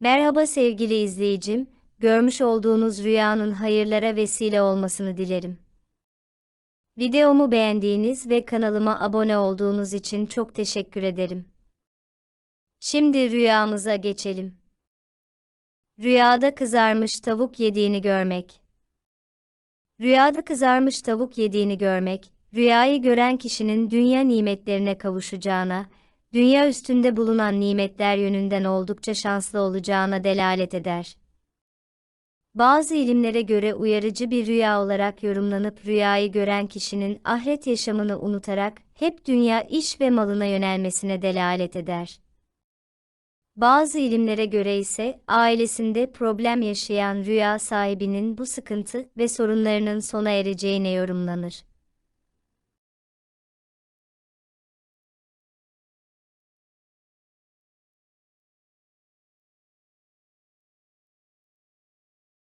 Merhaba sevgili izleyicim, görmüş olduğunuz rüyanın hayırlara vesile olmasını dilerim. Videomu beğendiğiniz ve kanalıma abone olduğunuz için çok teşekkür ederim. Şimdi rüyamıza geçelim. Rüyada kızarmış tavuk yediğini görmek. Rüyada kızarmış tavuk yediğini görmek, rüyayı gören kişinin dünya nimetlerine kavuşacağına, dünya üstünde bulunan nimetler yönünden oldukça şanslı olacağına delalet eder. Bazı ilimlere göre uyarıcı bir rüya olarak yorumlanıp rüyayı gören kişinin ahiret yaşamını unutarak hep dünya iş ve malına yönelmesine delalet eder. Bazı ilimlere göre ise ailesinde problem yaşayan rüya sahibinin bu sıkıntı ve sorunlarının sona ereceğine yorumlanır.